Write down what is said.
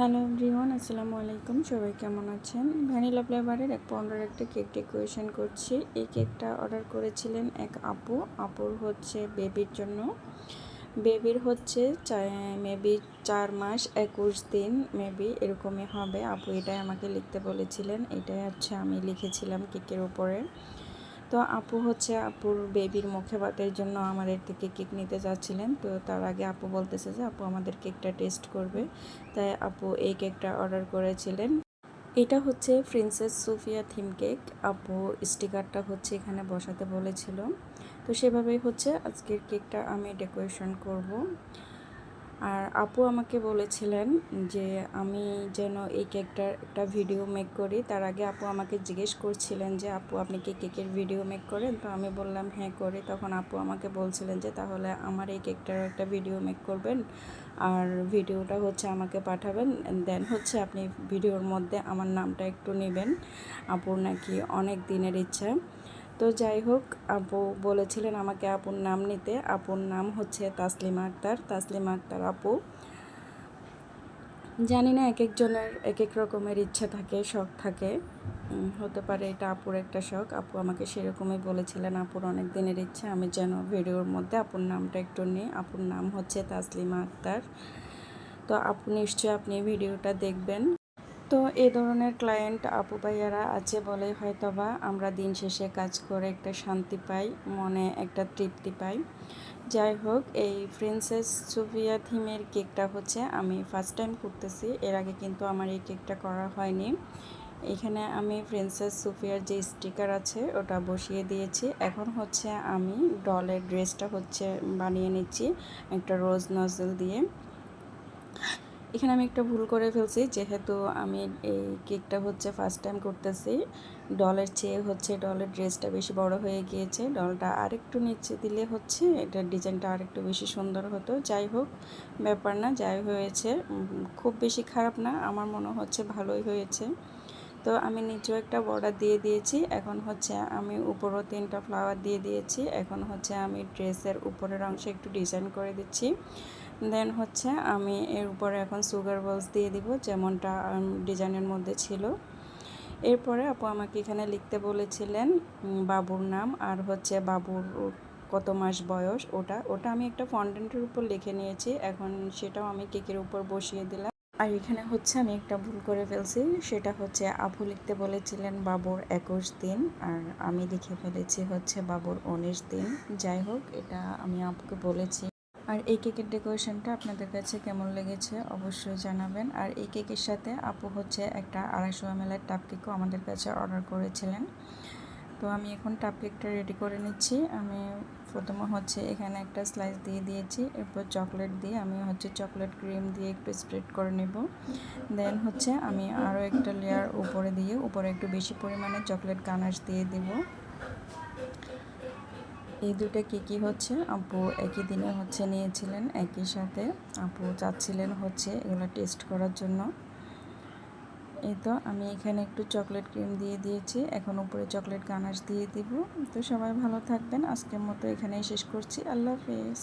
Hello everyone, আসসালামু আলাইকুম। সবাই কেমন আছেন? ভ্যানিলা ফ্লেভারের এক পনেরোর একটা কেক ডেকোরেশন করছি। এই কেকটা অর্ডার করেছিলেন এক আপু। আপুর হচ্ছে বেবির জন্য। বেবির হচ্ছে মেবি চার মাস, একুশ দিন মেবি এরকমই হবে। আপু এটাই আমাকে লিখতে বলেছিলেন। এটাই হচ্ছে আমি লিখেছিলাম কেকের উপরে। তো আপু হচ্ছে আপুর বেবির মুখে ভাতের জন্য আমাদের থেকে কেক নিতে যাচ্ছিলেন। তো তার আগে আপু বলতেছে যে, আপু, আমাদের কেকটা টেস্ট করবে। তাই আপু এই কেকটা অর্ডার করেছিলেন। এটা হচ্ছে প্রিন্সেস সুফিয়া থিম কেক আপু স্টিকারটা হচ্ছে এখানে বসাতে বলেছিল। তো সেভাবেই হচ্ছে আজকের কেকটা আমি ডেকোরেশন করব। আর আপু আমাকে বলেছিলেন যে আমি যেন এই কেকটার একটা ভিডিও মেক করি। তার আগে আপু আমাকে জিজ্ঞেস করছিলেন যে, আপু, আপনি কি কেকের ভিডিও মেক করেন? তো আমি বললাম হ্যাঁ করি। তখন আপু আমাকে বলছিলেন যে, তাহলে আমার এই কেকটার একটা ভিডিও মেক করবেন আর ভিডিওটা হচ্ছে আমাকে পাঠাবেন। দেন হচ্ছে আপনি ভিডিওর মধ্যে আমার নামটা একটু নেবেন। আপুর নাকি অনেক দিনের ইচ্ছা। তো যাই হোক, আপু বলেছিলেন আমাকে আপুর নাম নিতে। আপুর নাম হচ্ছে তাসলিমা আক্তার। তাসলিমা আক্তার আপু, জানি না এক একজনের এক এক রকমের ইচ্ছা থাকে, শখ থাকে। হতে পারে এটা আপুর একটা শখ। আপু আমাকে সেরকমই বলেছিলেন, আপুর অনেক দিনের ইচ্ছা। আমি যেন ভিডিওর মধ্যে আপুর নামটা একটু নিই। আপুর নাম হচ্ছে তাসলিমা আক্তার। তো আপু নিশ্চয়ই আপনি ভিডিওটা দেখবেন। তো এ ধরনের ক্লায়েন্ট আপু ভাইয়ারা আছে বলে হয়তোবা আমরা দিন শেষে কাজ করে একটা শান্তি পাই, মনে একটা তৃপ্তি পাই। যাই হোক, এই প্রিন্সেস সুফিয়া থিমের কেকটা হচ্ছে আমি ফার্স্ট টাইম করতেছি, এর আগে কিন্তু আমার এই কেকটা করা হয়নি। এখানে আমি প্রিন্সেস সুফিয়ার যে স্টিকার আছে, ওটা বসিয়ে দিয়েছি। এখন হচ্ছে আমি ডলের ড্রেসটা হচ্ছে বানিয়ে নিচ্ছি, একটা রোজ নজল দিয়ে। এখানে আমি একটা ভুল করে ফেলছি, যেহেতু আমি এই কেকটা হচ্ছে ফার্স্ট টাইম করতেছি। ডলের চেয়ে হচ্ছে ডলের ড্রেসটা বেশি বড় হয়ে গিয়েছে। ডলটা আরেকটু নিচে দিলে হচ্ছে এটার ডিজাইনটা আরেকটু বেশি সুন্দর হতো। যাই হোক, ব্যাপার না, যাই হয়েছে। খুব বেশি খারাপ না, আমার মনে হচ্ছে ভালোই হয়েছে। তো আমি নিচেও একটা বর্ডার দিয়ে দিয়েছি। এখন হচ্ছে আমি উপরও তিনটা ফ্লাওয়ার দিয়ে দিয়েছি। এখন হচ্ছে আমি ড্রেসের উপরের অংশে একটু ডিজাইন করে দিচ্ছি। দেন হচ্ছে আমি এর উপরে এখন সুগার বলস দিয়ে দিব, যেমনটা ডিজাইনের মধ্যে ছিল। এরপরে আপু আমাকে এখানে লিখতে বলেছিলেন বাবুর নাম আর হচ্ছে বাবুর কত মাস বয়স, ওটা ওটা আমি একটা ফন্ডেন্টের উপর লিখে নিয়েছি। এখন সেটাও আমি কেকের উপর বসিয়ে দিলাম। আর এখানে হচ্ছে আমি একটা ভুল করে ফেলছি, সেটা হচ্ছে আপু লিখতে বলেছিলেন বাবুর একুশ দিন, আর আমি লিখে ফেলেছি হচ্ছে বাবুর উনিশ দিন। যাই হোক, এটা আমি আপুকে বলেছি। আর এই কেকের ডেকোরেশনটা আপনাদের কাছে কেমন লেগেছে অবশ্যই জানাবেন। আর এই কেকের সাথে আপু হচ্ছে একটা আড়াইশো এম এর টাপ কেকও আমাদের কাছে অর্ডার করেছিলেন। তো আমি এখন টাপ কেকটা রেডি করে নিচ্ছি। আমি প্রথমে হচ্ছে এখানে একটা স্লাইস দিয়ে দিয়েছি, এরপর চকলেট দিয়ে আমি হচ্ছে চকলেট ক্রিম দিয়ে একটু স্প্রেড করে নেব। দেন হচ্ছে আমি আরও একটা লেয়ার উপরে দিয়ে, উপরে একটু বেশি পরিমাণে চকলেট গানাশ দিয়ে দেবো। এই দুটো কী কী হচ্ছে? আপু একই দিনে হচ্ছে নিয়েছিলেন, একই সাথে। আপু চাচ্ছিলেন হচ্ছে এগুলো টেস্ট করার জন্য। এই তো আমি এখানে একটু চকলেট ক্রিম দিয়ে দিয়েছি। এখন উপরে চকলেট গানাশ দিয়ে দিব। তো সবাই ভালো থাকবেন। আজকের মতো এখানেই শেষ করছি। আল্লাহ হাফেজ।